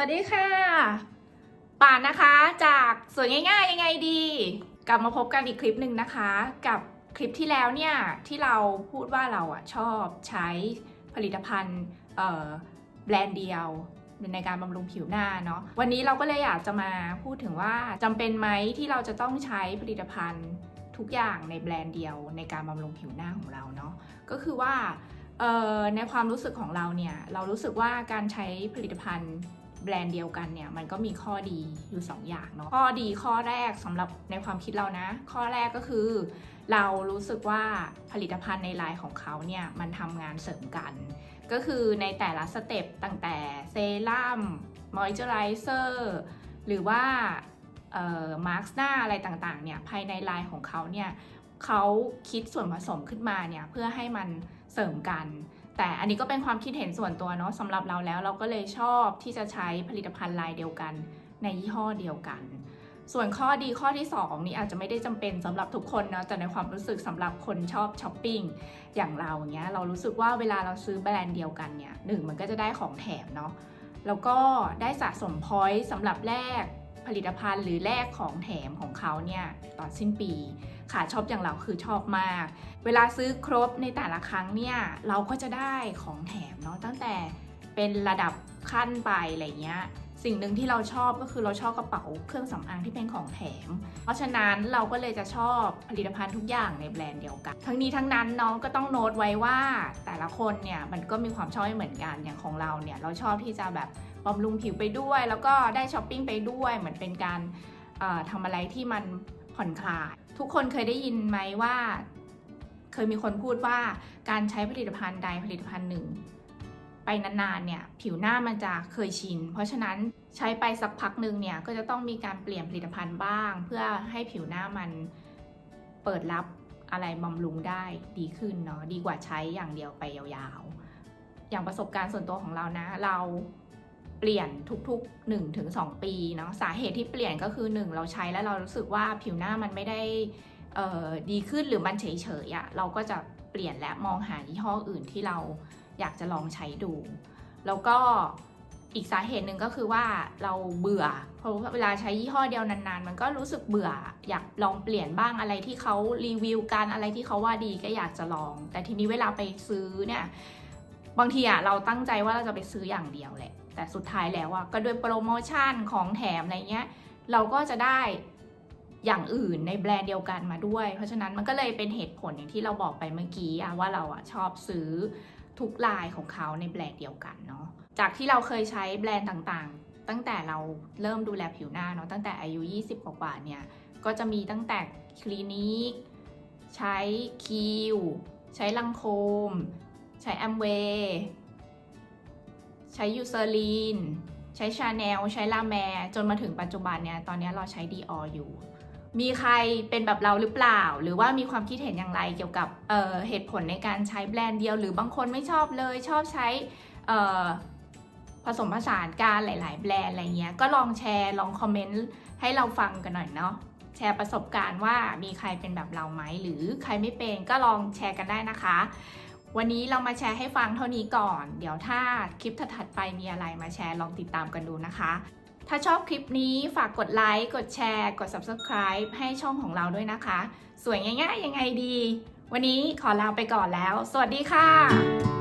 วัสดีค่ะป่านนะคะจากสวยง่ายๆยังไงดี กลับมาพบกันอีกคลิปหนึ่งนะคะ กับคลิปที่แล้วเนี่ยที่เราพูดว่าเราอะชอบใช้ผลิตภัณฑ์แบรนด์เดียวในการบำรุงผิวหน้าเนาะวันนี้เราก็เลยอยากจะมาพูดถึงว่าจำเป็นไหมที่เราจะต้องใช้ผลิตภัณฑ์ทุกอย่างในแบรนด์เดียวในการบำรุงผิวหน้าของเราเนาะก็คือว่าในความรู้สึกของเราเนี่ยเรารู้สึกว่าการใช้ผลิตภัณฑ์ แบรนด์เดียวกันเนี่ยมันก็มีข้อดีอยู่ 2 อย่างเนาะข้อดีข้อแรกสำหรับในความคิดเรานะ ข้อแรกก็คือ เรารู้สึกว่าผลิตภัณฑ์ในไลน์ของเขาเนี่ยมันทำงานเสริมกัน ก็คือในแต่ละสเต็ปตั้งแต่เซรั่มมอยเจอไรเซอร์หรือว่าเอ่อมาร์กหน้าอะไรต่างๆเนี่ยภายในไลน์ของเขาเนี่ยเขาคิดส่วนผสมขึ้นมาเนี่ยเพื่อให้มันเสริมกัน แต่อันนี้ก็เป็นความคิดเห็นส่วนตัวเนาะสำหรับเราแล้วเราก็เลยชอบที่จะใช้ผลิตภัณฑ์ลายเดียวกัน ในยี่ห้อเดียวกัน ส่วนข้อดีข้อที่ 2 นี้อาจจะไม่ได้จำเป็นสำหรับทุกคนเนาะแต่ในความรู้สึกสำหรับคนชอบช้อปปิ้งอย่างเราอย่างเงี้ยเรารู้สึกว่าเวลาเราซื้อแบรนด์เดียวกันเนี่ยหนึ่งมันก็จะได้ของแถมเนาะแล้วก็ได้สะสมพอยต์สำหรับแลก ผลิตภัณฑ์หรือแลกของแถมของเขาเนี่ยตอนสิ้นปี ขาชอบอย่างเราคือชอบมาก เวลาซื้อครบในแต่ละครั้งเนี่ยเราก็จะได้ของแถมเนาะตั้งแต่เป็นระดับขั้นไปอะไรเงี้ย สิ่งหนึ่งที่เราชอบก็คือเราชอบกระเป๋าเครื่องสำอางที่เป็นของแถม เพราะฉะนั้นเราก็เลยจะชอบผลิตภัณฑ์ทุกอย่างในแบรนด์เดียวกัน ทั้งนี้ทั้งนั้นน้องก็ต้องโน้ตไว้ว่าแต่ละคนเนี่ยมันก็มีความชอบไม่เหมือนกันอย่างของเราเนี่ยเราชอบที่จะแบบบำรุงผิวไปด้วย แล้วก็ได้ช้อปปิ้งไปด้วยเหมือนเป็นการทำอะไรที่มันผ่อนคลาย ทุกคนเคยได้ยินไหมว่า เคยมีคนพูดว่าการใช้ผลิตภัณฑ์ใดผลิตภัณฑ์หนึ่ง ไปนานๆเนี่ยผิวหน้ามันจะเคยชิน เพราะฉะนั้นใช้ไปสักพักหนึ่งเนี่ยก็จะต้องมีการเปลี่ยนผลิตภัณฑ์บ้าง เพื่อให้ผิวหน้ามันเปิดรับอะไรบำรุงได้ดีขึ้นเนาะดีกว่าใช้อย่างเดียวไปยาวๆ อย่างประสบการณ์ส่วนตัวของเรานะ เราเปลี่ยนทุกๆ 1-2 ปีเนาะสาเหตุที่เปลี่ยนก็คือ 1 เราใช้แล้วเรารู้สึกว่าผิวหน้ามันไม่ได้ดีขึ้นหรือมันเฉยๆอะเราก็จะเปลี่ยนและมองหายี่ห้ออื่นที่เรา อยากจะลองใช้ดู แล้วก็อีกสาเหตุหนึ่งก็คือว่าเราเบื่อ เพราะว่าเวลาใช้ยี่ห้อเดียวนานๆ มันก็รู้สึกเบื่อ อยากลองเปลี่ยนบ้างอะไรที่เขารีวิวกันอะไรที่เขาว่าดีก็อยากจะลอง แต่ทีนี้เวลาไปซื้อเนี่ยบางทีอะเราตั้งใจว่าเราจะไปซื้ออย่างเดียวแหละ แต่สุดท้ายแล้วอะก็ด้วยโปรโมชั่นของแถมอะไรเงี้ยเราก็จะได้อย่างอื่นในแบรนด์เดียวกันมาด้วย เพราะฉะนั้นมันก็เลยเป็นเหตุผลอย่างที่เราบอกไปเมื่อกี้ว่าเราอะชอบซื้อ ทุกลายของเขาในแบรนด์เดียวกันเนาะจากที่เราเคยใช้แบรนด์ต่างๆ ตั้งแต่เราเริ่มดูแลผิวหน้าเนาะตั้งแต่อายุ 20 กว่าๆเนี่ยก็จะมีตั้งแต่คลินิก ใช้คิว ใช้ลังโคม ใช้แอมเวย์ใช้ยูเซอรีนใช้ชาแนลใช้ลาแมร์จนมาถึงปัจจุบันเนี่ยตอนนี้เราใช้ดีอออยู่ มีใครเป็นแบบเราหรือเปล่า หรือว่ามีความคิดเห็นอย่างไรเกี่ยวกับเเหตุผลในการใช้แบรนด์เดียว หรือบางคนไม่ชอบเลยชอบใช้ผสมผสานการหลาย ๆ แบรนด์อะไรเงี้ย ก็ลองแชร์ลองคอมเมนต์ให้เราฟังกันหน่อยเนาะแชร์ประสบการณ์ว่ามีใครเป็นแบบเราไหม หรือใครไม่เป็นก็ลองแชร์กันได้นะคะ วันนี้เรามาแชร์ให้ฟังเท่านี้ก่อน เดี๋ยวถ้าคลิปถัดๆไปมีอะไรมาแชร์ลองติดตามกันดูนะคะ ถ้าชอบคลิปนี้ฝากกดไลค์ กดแชร์ กด subscribe ให้ช่องของเราด้วยนะคะ สวยง่ายๆยังไงดี วันนี้ขอลาไปก่อนแล้ว สวัสดีค่ะ